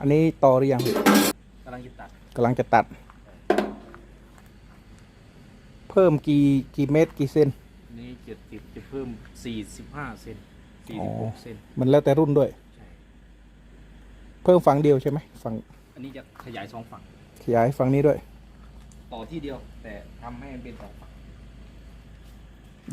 อันนี้ต่อหรือยังพี่กำลังจะตัดกำลังจะตัด เพิ่มกี่กี่เมตรกี่เซนนี่เจ็ดสิบจะเพิ่มสี่สิบห้าเซนสี่สิบหกเซนมันแล้วแต่รุ่นด้วย ใช่ เพิ่มฝั่งเดียวใช่ไหมฝั่งอันนี้จะขยายสองฝั่ง ขยายฝั่งนี้ด้วย ต่อที่เดียว แต่ทำให้มันเป็นสองฝั่ง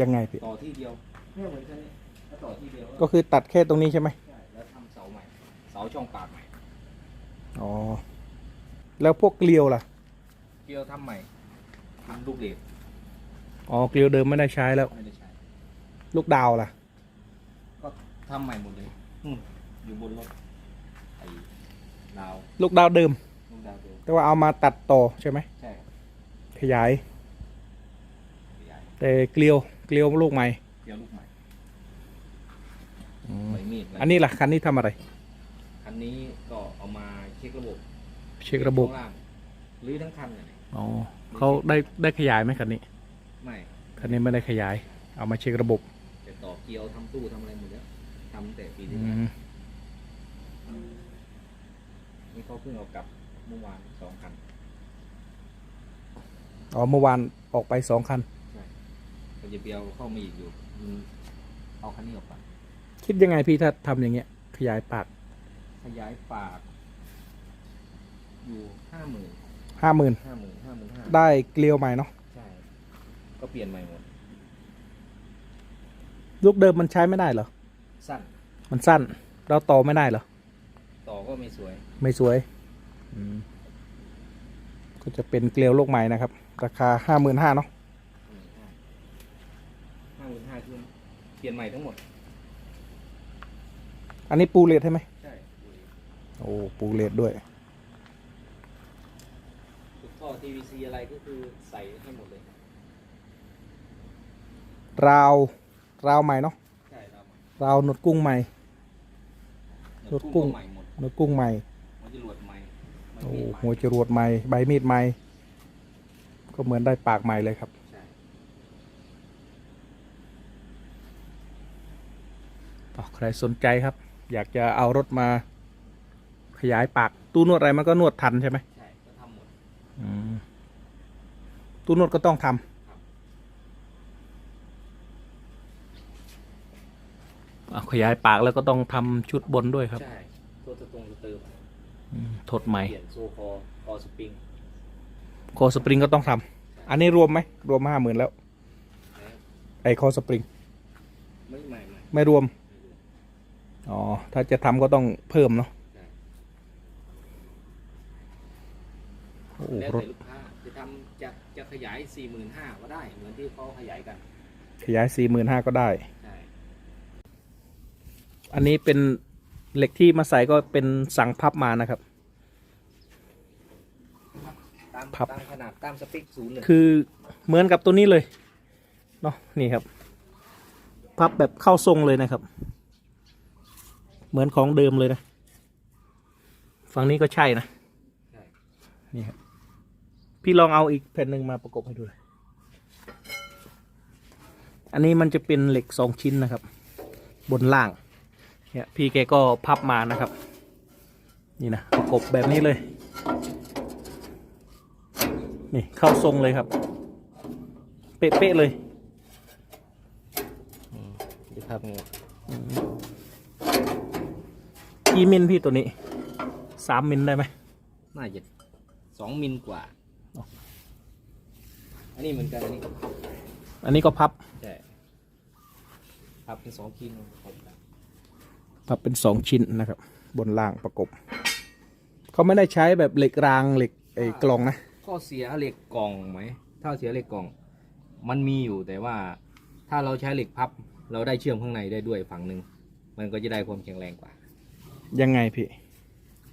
ยังไงพี่ต่อที่เดียวเนี่ยเหมือนกันเนี่ยถ้าต่อที่เดียวก็คือตัดแค่ตรงนี้ใช่ไหม ใช่แล้วทำเสาใหม่ เสาช่องปากใหม่ อ๋อ แล้วพวกเกลียวล่ะ เกลียวทำใหม่ทำลูกเหล็กอ๋อ เกลียวเดิมไม่ได้ใช้แล้ว ไม่ได้ใช้ ลูกดาวล่ะ ก็ทำใหม่หมดเลยนู่นอยู่บนรถไอ้ดาวลูกดาวเดิม ลูกดาวเดียวแต่ว่าเอามาตัดต่อใช่ไหม ใช่ครับขยาย ขยายแต่เกลียว เกลียวลูกใหม่เกลียวลูกใหม่อืมใบมีดะไรอันนี้ล่ะคันนี้ทำอะไร คันนี้ก็เอามา เช็คระบบเช็คระบบข้างล่างหรือทั้งคันเลยอ๋อเขาได้ได้ขยายไหมคันนี้ ไม่คันนี้ไม่ได้ขยาย เอามาเช็คระบบแต่ต่อเกียวทำตู้ทำอะไรหมดแล้วทำตั้งแต่ปีอืที่แล้วมนี่เขาเพิ่งเอากลับเมื่อวานสองคันอ๋อเมื่อวานออกไปสองคันก็จะเบียวเข้ามาอีกอยู่อืมเอาคันนี้ออกไปคิดยังไงพี่ถ้าทำอย่างเงี้ย ขยายปากขยายปาก อยู่ห้าหมื่นห้าหมื่นห้าหมื่นห้าหมื่นห้าได้เกลียวใหม่เนาะใช่ ก็เปลี่ยนใหม่หมด ลูกเดิมมันใช้ไม่ได้เหรอ สั้น มันสั้น เราต่อไม่ได้เหรอ ต่อก็ไม่สวย ไม่สวยก็จะเป็นเกลียวลูกใหม่นะครับ ราคาห้าหมื่นห้าเนาะห้าหมื่นห้าคือเปลี่ยนใหม่ทั้งหมด อันนี้ปูเลทใช่ไหมใช่ โอ้ปูเลทด้วย ทุกท่อ TVC อะไรก็คือใส่ให้หมดเลย ราวราวใหม่เนาะใช่ครับราวหนวดกุ้งใหม่ รถกุ้ง ใหม่หมดหนวดกุ้งใหม่หัวจรวดใหม่ไม่โอ้มีใหม่หัวจรวดใหม่ใบมีดใหม่ก็เหมือนได้ปากใหม่เลยครับ ใช่อ๋อใครสนใจครับ อยากจะเอารถมาขยายปากตู้นวดอะไรมันก็นวดทันใช่ไหม ใช่ก็ทำหมด อืม ตู้นวดก็ต้องทำครับอะขยายปากแล้วก็ต้องทำชุดบนด้วยครับ ใช่ตัวสตรงสเติมอืมถดใหม่ เปลี่ยนโซคอคอสปริงคอสปริงก็ต้องทำ อันนี้รวมไหม รวมห้าหมื่นแล้วนะไอคอสปริง ไม่ใหม่ใหม่ไม่รวม อ๋อ ถ้าจะทำก็ต้องเพิ่มเนาะใช่โอ้แล้วรถ แต่ลูกค้าจะทำจะจะ ขยายสี่หมื่นห้าก็ได้ เหมือนที่เขาขยายกัน ขยายสี่หมื่นห้าก็ได้ ใช่ อันนี้เป็นเหล็กที่มาใส่ก็เป็นสั่งพับมานะครับ ตามพับ ตามขนาดตามสเปคศูนย์เลยคือเหมือนกับตัวนี้เลยเนาะนี่ครับ พับแบบเข้าทรงเลยนะครับ เหมือนของเดิมเลยนะ ฝั่งนี้ก็ใช่นะ ใช่ นี่ครับ พี่ลองเอาอีกแผ่นหนึ่งมาประกบให้ดูเลยอันนี้มันจะเป็นเหล็กสองชิ้นนะครับ บนล่าง เนี่ยพี่แกก็พับมานะครับ นี่นะประกบแบบนี้เลย นี่เข้าทรงเลยครับ เป๊ะๆเลยดูภาพงูกี่มิลพี่ตัวนี้สามมิลได้ไหมน่าจะสองมิลกว่า อ๋ออันนี้เหมือนกันอันนี้อันนี้ก็พับใช่ครับเป็นสองคิลครับพับเป็นสองชิ้นนะครับ บนล่างประกบเขาไม่ได้ใช้แบบเหล็กรางเหล็กไอ้กลองนะข้อเสียเหล็กกล่องไหมถ้าเสียเหล็กกล่อง มันมีอยู่แต่ว่าถ้าเราใช้เหล็กพับ เราได้เชื่อมข้างในได้ด้วยฝั่งหนึ่งมันก็จะได้ความแข็งแรงกว่า ยังไงพี่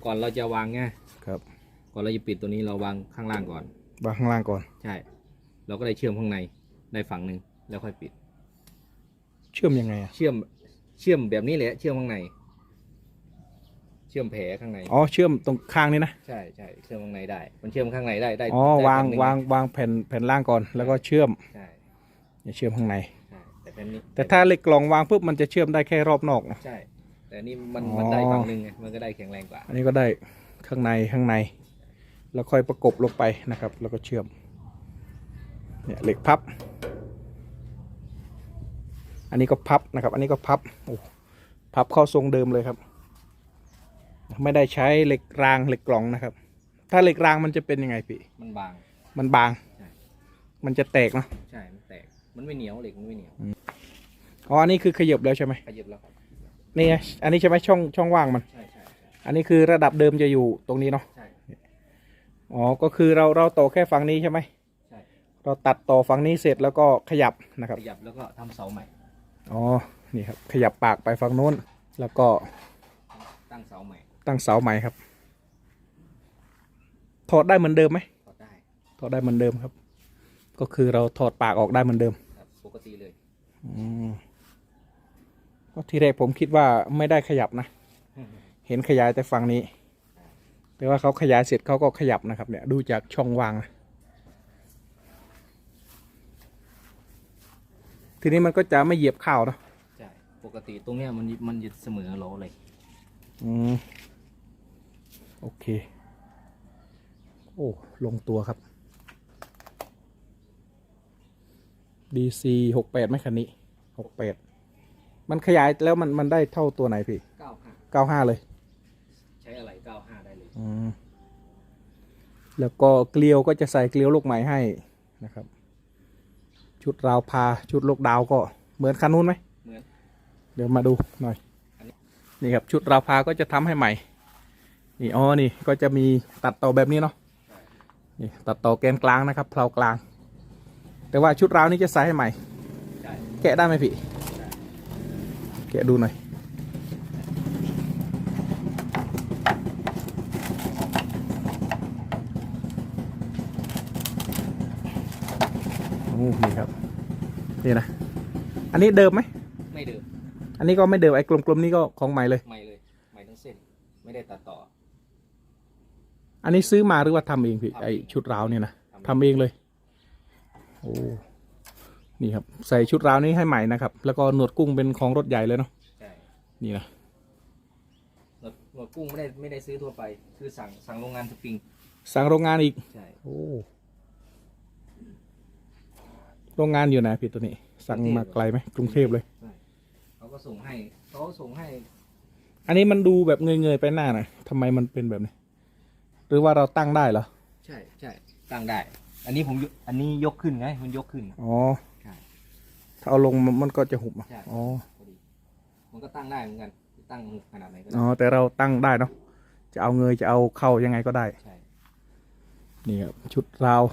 ก่อนเราจะวางไงครับก่ อนเราจะปิดตัวนี้เราวางข้างล่างก่อน วางข้างล่างก่อน ใช่ เราก็ได้เชื่อมข้างในได้ฝั่งหนึ่งแล้วค่อยปิด เชื่อมยังไงอะเชื่อมเชื่อมแบบนี้แหละเชื่อมข้างใน เชื่อมแผลข้างใน อ๋อ เชื่อมตรงข้างนี้นะ ใช่ใช่เชื่อมข้างในได้ มันเชื่อมข้างในได้ได้อ๋อ ได้วางแผ่นหนึ่วางวางแผ่นแผ่นล่างก่อนแล้วก็เชื่อมใช่อย่าเชื่อมข้างใน ใช่แต่แผ่นนี้แต่ถ้าเหล็กกลองวางปุ๊บมันจะเชื่อมได้แค่รอบนอกนะใช่ แต่นี่มันอ๋อมันได้ฝั่งหนึ่งไงมันก็ได้แข็งแรงกว่า อันนี้ก็ได้ข้างในข้างใน แล้วค่อยประกบลงไปนะครับ แล้วก็เชื่อมเนี่ยเหล็กพับ อันนี้ก็พับนะครับ อันนี้ก็พับโอ้พับเข้าทรงเดิมเลยครับ ไม่ได้ใช้เหล็กรางเหล็กกล่องนะครับ ถ้าเหล็กรางมันจะเป็นยังไงพี่มันบาง มันบางใช่มันจะแตกเนาะใช่ มันแตก มันไม่เหนียวเหล็กมันไม่เหนียว อ๋อ อันนี้คือขยับแล้วใช่ไหมขยับแล้วครับนี่ไงอันนี้ใช่ไหมช่องช่องว่างมัน ใช่ใช่ใช่อันนี้คือระดับเดิมจะอยู่ตรงนี้เนาะ ใช่ อ๋อ ก็คือเราเราต่อแค่ฝั่งนี้ใช่ไหมใช่ เราตัดต่อฝั่งนี้เสร็จแล้วก็ขยับนะครับ ขยับแล้วก็ทำเสาใหม่ อ๋อ นี่ครับ ขยับปากไปฝั่งนู้น แล้วก็ตั้งเสาใหม่ตั้งเสาใหม่ครับ ถอดได้เหมือนเดิมไหม ก็ได้ถอดได้เหมือนเดิมครับ ก็คือเราถอดปากออกได้เหมือนเดิม ครับปกติเลยอืมก็ทีแรกผมคิดว่าไม่ได้ขยับนะ เห็นขยายแต่ฝั่งนี้ แต่ว่าเขาขยายเสร็จเขาก็ขยับนะครับเนี่ยดูจากช่องว่างนะทีนี้มันก็จะไม่เหยียบข้าวเนาะใช่ ปกติตรงเนี้ยมันมันจะเสมอโลเลย อืม โอเค โอ้ ลงตัวครับ DC หกแปดไหมคันนี้หกแปดมันขยายแล้วมันมันได้เท่าตัวไหนพี่เก้าห้าเก้าห้าเลย แล้วก็เกลียวก็จะใส่เกลียวลูกใหม่ให้นะครับ ชุดราวพาชุดลูกดาวก็เหมือนคันนู้นไหมเหมือนเดี๋ยวมาดูหน่อยอันนี้นี่ครับชุดราวพาก็จะทำให้ใหม่ นี่อ๋อนี่ก็จะมีตัดต่อแบบนี้เนาะใช่นี่ตัดต่อแกนกลางนะครับเพลากลาง แต่ว่าชุดราวนี้จะใส่ให้ใหม่ใช่แกะได้ไหมพี่ใช่แกะดูหน่อย โอ้นี่ครับ นี่นะ อันนี้เดิมไหม ไม่เดิม อันนี้ก็ไม่เดิมไอ้กลมๆนี่ก็ของใหม่เลย ใหม่เลย ใหม่ทั้งเส้น ไม่ได้ตัดต่อ อันนี้ซื้อมาหรือว่าทำเองพี่ทำเองไอ้ชุดราวเนี่ยนะทำเองทำเองเลย โอ้ นี่ครับ ใส่ชุดราวนี้ให้ใหม่นะครับ แล้วก็หนวดกุ้งเป็นของรถใหญ่เลยเนาะ ใช่ นี่นะหนวดหนวดกุ้งไม่ได้ไม่ได้ซื้อทั่วไป คือสั่งสั่งโรงงานสปริง สั่งโรงงานอีก ใช่ โอ้ โรงงานอยู่ไหนพี่ตัวนี้ สั่งมาไกลไหมกรุงเทพเลย ใช่เขาก็ส่งให้เขาก็ส่งให้อันนี้มันดูแบบเงยๆไปหน้าหน่อยทำไมมันเป็นแบบนี้ หรือว่าเราตั้งได้เหรอ ใช่ใช่ตั้งได้ อันนี้ผมยกอันนี้ยกขึ้นไงมันยกขึ้น อ๋อ ใช่ถ้าเอาลงมันมันก็จะหุบอะใช่ อ๋อ พอดีมันก็ตั้งได้เหมือนกันตั้งขนาดไหนก็ได้อ๋อแต่เราตั้งได้เนาะ จะเอาเงยจะเอาเข้ายังไงก็ได้ ใช่นี่ครับชุดราว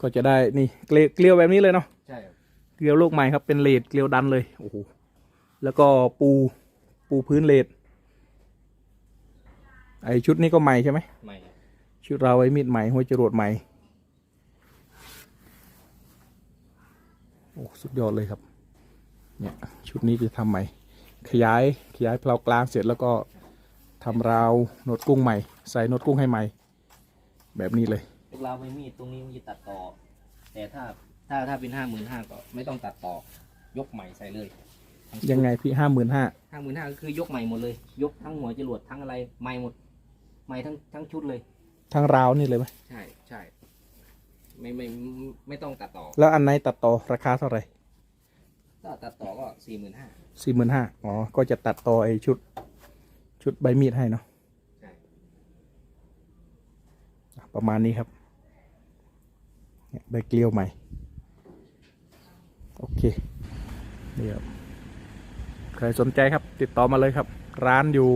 ก็จะได้นี่เกลียวเกลียวแบบนี้เลยเนาะใช่ครับเกลียวลูกใหม่ครับเป็นเลดเกลียวดันเลยโอ้โหแล้วก็ปูปูพื้นเลดไอชุดนี้ก็ใหม่ใช่ไหมใหม่ ชุดเราไว้มีดใหม่หัวจรวดใหม่โอ้สุดยอดเลยครับเนี่ยชุดนี้จะทำใหม่ ขยายขยายเพลากลางเสร็จแล้วก็ทำราวโนดกุ้งใหม่ ใส่โนดกุ้งให้ใหม่ แบบนี้เลย พวกเราไม่มีดตรงนี้มันจะตัดต่อ แต่ถ้าถ้าถ้าเป็นห้าหมื่นห้าก็ไม่ต้องตัดต่อ ยกใหม่ใส่เลยยังไงพี่ห้าหมื่นห้าห้าหมื่นห้าก็คือยกใหม่หมดเลย ยกทั้งหัวจรวดทั้งอะไรใหม่หมด ใหม่ทั้งทั้งชุดเลย ทั้งราวนี่เลยไหมใช่ใช่ไม่ไม่ไม่ไม่ต้องตัดต่อ แล้วอันไหนตัดต่อราคาเท่าไหร่ถ้าตัดต่อก็สี่หมื่นห้าสี่หมื่นห้าอ๋อ ก็จะตัดต่อไอชุด ชุดใบมีดให้เนาะใช่อะประมาณนี้ครับเนี่ย ได้เกลียวใหม่ โอเคนี่ครับใครสนใจครับ ติดต่อมาเลยครับ ร้านอยู่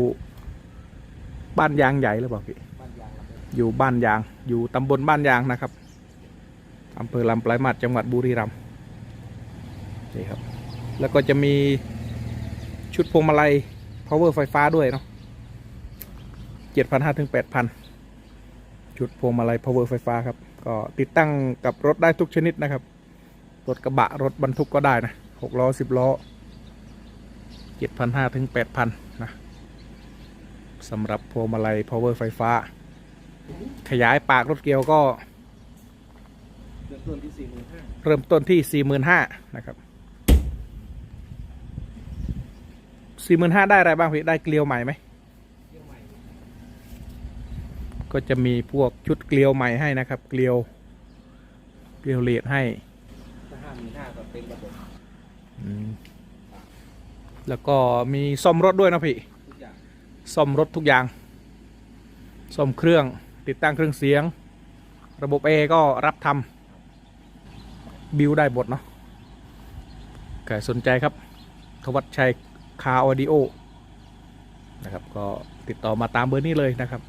บ้านยางใหญ่หรือเปล่าพี่บ้านยางลำเนินอยู่บ้านยาง อยู่ตำบลบ้านยางนะครับอำเภอลำปลายมาศจังหวัดบุรีรัมย์นี่ครับ แล้วก็จะมีชุดพวงมาลัย power ไฟฟ้าด้วยเนาะเจ็ดพันห้าถึงแปดพันชุดพวงมาลัย power ไฟฟ้าครับ ก็ติดตั้งกับรถได้ทุกชนิดนะครับ รถกระบะรถบรรทุกก็ได้นะหกล้อสิบล้อเจ็ดพันห้าถึงแปดพันนะสำหรับพวงมาลัย power ไฟฟ้า ขยายปากรถเกียวก็ เริ่มต้นที่สี่หมื่นห้าเริ่มต้นที่45,000นะครับสี่หมื่นห้าได้อะไรบ้างพี่ได้เกลียวใหม่ไหม ก็จะมีพวกชุดเกลียวใหม่ให้นะครับ เกลียว เกลียวเลดให้ถ้าห้าหมื่นห้าก็เต็มระบบอืมแล้วก็มีซ่อมรถด้วยนะพี่ทุกอย่างซ่อมรถทุกอย่างซ่อมเครื่องติดตั้งเครื่องเสียง ระบบเอก็รับทำบิวได้หมดเนาะใครสนใจครับทวัชชัยคาออดิโอนะครับ ก็ติดต่อมาตามเบอร์นี้เลยนะครับ